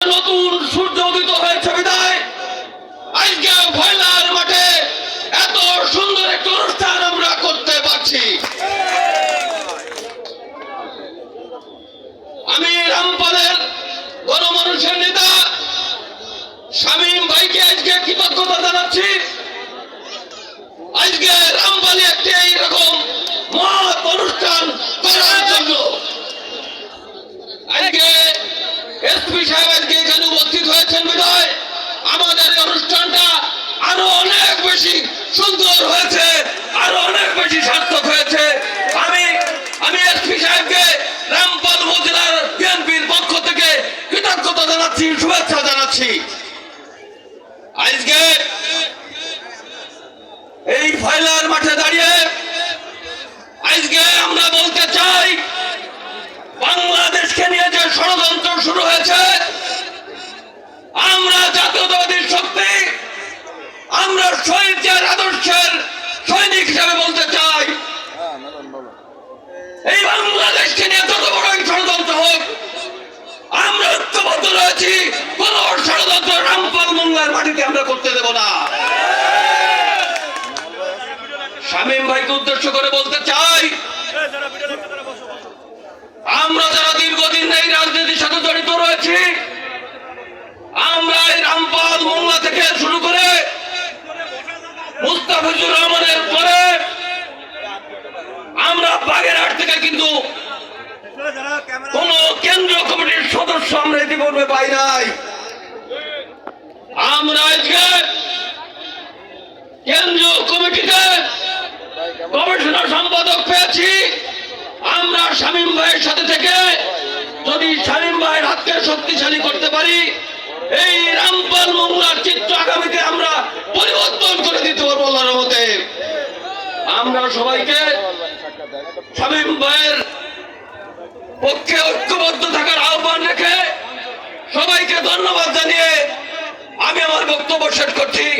নতুন সূর্য উদিত হয়েছে বিদায়। আজকে ভয়লার মাঠে এত সুন্দর একটি অনুষ্ঠান আমরা করতে পারছি। আমি রামপালের গণমানুষের নেতা, শামীম ভাইকে আজকে কৃতজ্ঞতা জানাচ্ছি। আজকে রামপালে একটি এইরকম মহৎ অনুষ্ঠান করার জন্য আজকে আজকে এখানে উপস্থিত হয়েছেন বিধায় আমাদের অনুষ্ঠানটা আরও অনেক বেশি সুন্দর হয়েছে, আরও অনেক বেশি সার্থক হয়েছে। আমি আমি এসপি সাহেবকে রামপাল উপজেলার বিএনপির পক্ষ থেকে কৃতজ্ঞতা জানাচ্ছি, শুভেচ্ছা জানাচ্ছি। আজকে এই ফয়লার মাঠে দাঁড়িয়ে আজকে আমরা বলতে চাই বাংলাদেশকে নিয়ে যে ষড়যন্ত্র শুরু হয়েছে আমরা জাতীয়তাবাদী শক্তি আমরা শহীদের আদর্শের সৈনিক হিসাবে বলতে চাই। এই বাংলাদেশকে নিয়ে যত বড়ই ষড়যন্ত্র হোক, আমরা ঐক্যবদ্ধ রয়েছি, কোন ষড়যন্ত্র রামপাল মোংলার মাটিতে আমরা করতে দেব না। শামীম ভাইকে উদ্দেশ্য করে বলতে চাই, আমরা যারা দীর্ঘদিন এই রাজনীতির সাথে জড়িত রয়েছি আমরা এই রামপাল মোংলা থেকে শুরু করে মুস্তাফিজুর রহমানের পরে আমরা বাগেরহাট থেকে কিন্তু কোন কেন্দ্রীয় কমিটির সদস্য আমরা ইতিপূর্বে পাই নাই। আমরা আজকে কেন্দ্রীয় কমিটিতে গবেষণা সম্পাদক পেয়েছি। আমরা শামীম ভাইয়ের সাথে থেকে যদি শামীম ভাইয়ের হাতকে শক্তিশালী করতে পারি, এই রামপাল আমরা সবাইকে শামীম ভাইয়ের পক্ষে ঐক্যবদ্ধ থাকার আহ্বান রেখে সবাইকে ধন্যবাদ জানিয়ে আমি আমার বক্তব্য শেষ করছি।